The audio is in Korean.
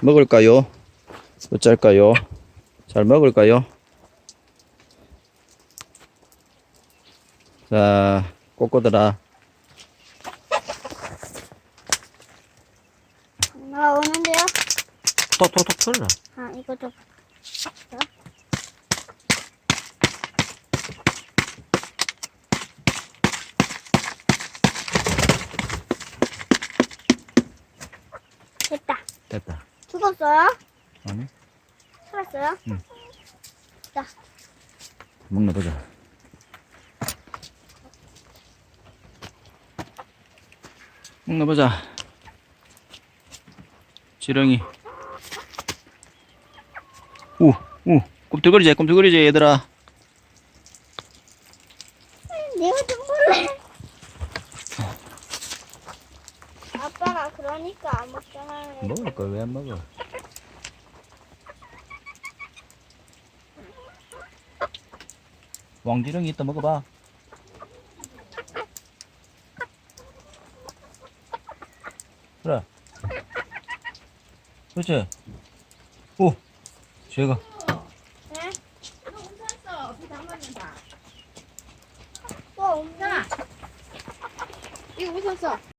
먹을까요? 어쩔까요? 잘 먹을까요? 자, 꼬꼬들아. 나오는데요? 톡톡톡 털라. 아, 이거 좀. 됐다. 됐다. 죽었어요? 아니, 살았어요? 응. 자, 먹나 보자. 먹나 보자. 지렁이. 우, 우, 꿈틀거리지, 꿈틀거리지, 얘들아. 내가 좀 볼래. 아빠가 그러니까 안 먹잖아요. 먹을 걸 왜 안 먹어? 왕지렁이 있다 먹어봐. 그래. 그렇지. 오, 제가 네? 너 웃었어. 없나? 이거 웃었어.